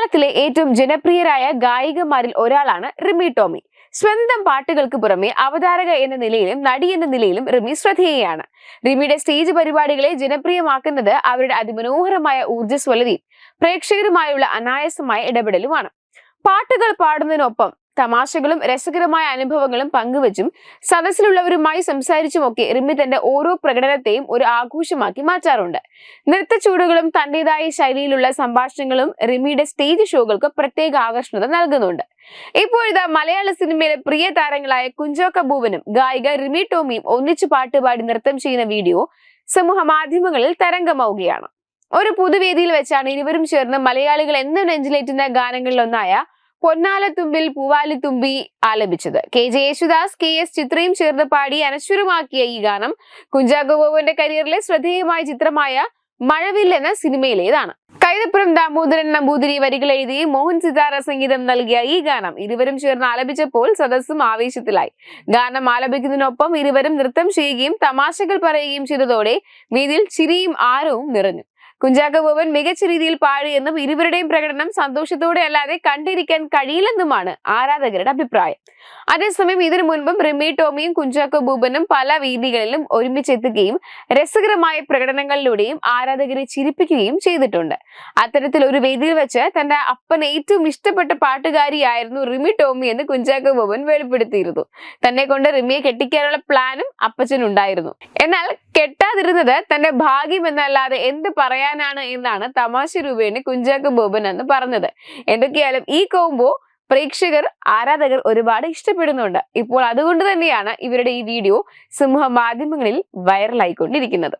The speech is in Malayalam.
മലയാളത്തിലെ ഏറ്റവും ജനപ്രിയരായ ഗായികമാരിൽ ഒരാളാണ് റിമി ടോമി. സ്വന്തം പാട്ടുകൾക്ക് പുറമെ അവതാരക എന്ന നിലയിലും നടി എന്ന നിലയിലും റിമി ശ്രദ്ധേയയാണ്. റിമിയുടെ സ്റ്റേജ് പരിപാടികളെ ജനപ്രിയമാക്കുന്നത് അവരുടെ അതിമനോഹരമായ ഊർജസ്വലതയും പ്രേക്ഷകരുമായുള്ള അനായാസമായ ഇടപെടലുമാണ്. പാട്ടുകൾ പാടുന്നതിനൊപ്പം തമാശകളും രസകരമായ അനുഭവങ്ങളും പങ്കുവച്ചും സദസ്സിലുള്ളവരുമായി സംസാരിച്ചുമൊക്കെ റിമി തന്റെ ഓരോ പ്രകടനത്തെയും ഒരു ആഘോഷമാക്കി മാറ്റാറുണ്ട്. നൃത്തച്ചൂടുകളും തന്റേതായ ശൈലിയിലുള്ള സംഭാഷണങ്ങളും റിമിയുടെ സ്റ്റേജ് ഷോകൾക്ക് പ്രത്യേക ആകർഷണത നൽകുന്നുണ്ട്. ഇപ്പോഴിതാ മലയാള സിനിമയിലെ പ്രിയ താരങ്ങളായ ബൂബനും ഗായിക റിമി ടോമിയും ഒന്നിച്ചു പാട്ടുപാടി നൃത്തം ചെയ്യുന്ന വീഡിയോ സമൂഹ മാധ്യമങ്ങളിൽ തരംഗമാവുകയാണ്. ഒരു പുതുവേദിയിൽ വെച്ചാണ് ഇരുവരും ചേർന്ന് മലയാളികൾ എന്നും നെഞ്ചിലേറ്റുന്ന ഗാനങ്ങളിലൊന്നായ പൊന്നാലത്തുമ്പിൽ പൂവാലിത്തുമ്പി ആലപിച്ചത്. K. J Yesudas K. S. ചിത്രയും ചേർന്ന് പാടി അനശ്വരമാക്കിയ ഈ ഗാനം കുഞ്ചാക്കോ കരിയറിലെ ശ്രദ്ധേയമായ ചിത്രമായ മഴവിൽ എന്ന സിനിമയിലേതാണ്. കൈതപ്പുറം ദാമോദരൻ നമ്പൂതിരി വരികൾ എഴുതി മോഹൻ സിതാര സംഗീതം നൽകിയ ഈ ഗാനം ഇരുവരും ചേർന്ന് ആലപിച്ചപ്പോൾ സദസ്സും ആവേശത്തിലായി. ഗാനം ആലപിക്കുന്നതിനൊപ്പം ഇരുവരും നൃത്തം ചെയ്യുകയും തമാശകൾ പറയുകയും ചെയ്തതോടെ വേദിയിൽ ചിരിയും ആരവും നിറഞ്ഞു. കുഞ്ചാക്ക ബോബൻ മികച്ച രീതിയിൽ പാടിയെന്നും ഇരുവരുടെയും പ്രകടനം സന്തോഷത്തോടെ അല്ലാതെ കണ്ടിരിക്കാൻ കഴിയില്ലെന്നുമാണ് ആരാധകരുടെ അഭിപ്രായം. അതേസമയം ഇതിനു മുൻപും റിമി ടോമിയും കുഞ്ചാക്കോ ബൂബനും പല വേദികളിലും ഒരുമിച്ചെത്തുകയും രസകരമായ പ്രകടനങ്ങളിലൂടെയും ആരാധകരെ ചിരിപ്പിക്കുകയും ചെയ്തിട്ടുണ്ട്. അത്തരത്തിൽ ഒരു വേദിയിൽ വെച്ച് തന്റെ അപ്പൻ ഏറ്റവും ഇഷ്ടപ്പെട്ട പാട്ടുകാരിയായിരുന്നു റിമി ടോമി എന്ന് കുഞ്ചാക്കോ ബോബൻ വെളിപ്പെടുത്തിയിരുന്നു. തന്നെ കൊണ്ട് റിമിയെ കെട്ടിക്കാനുള്ള പ്ലാനും അപ്പച്ചനുണ്ടായിരുന്നു. എന്നാൽ കെട്ടാതിരുന്നത് തന്റെ ഭാഗ്യം എന്നല്ലാതെ എന്ത് പറയാനാണ് എന്നാണ് തമാശ രൂപേണ കുഞ്ചാക്ക ബോബൻ എന്ന് പറഞ്ഞത്. എന്തൊക്കെയായാലും ഈ കോംബോ പ്രേക്ഷകർ ആരാധകർ ഒരുപാട് ഇഷ്ടപ്പെടുന്നുണ്ട്. ഇപ്പോൾ അതുകൊണ്ട് തന്നെയാണ് ഇവരുടെ ഈ വീഡിയോ സമൂഹ മാധ്യമങ്ങളിൽ വൈറലായിക്കൊണ്ടിരിക്കുന്നത്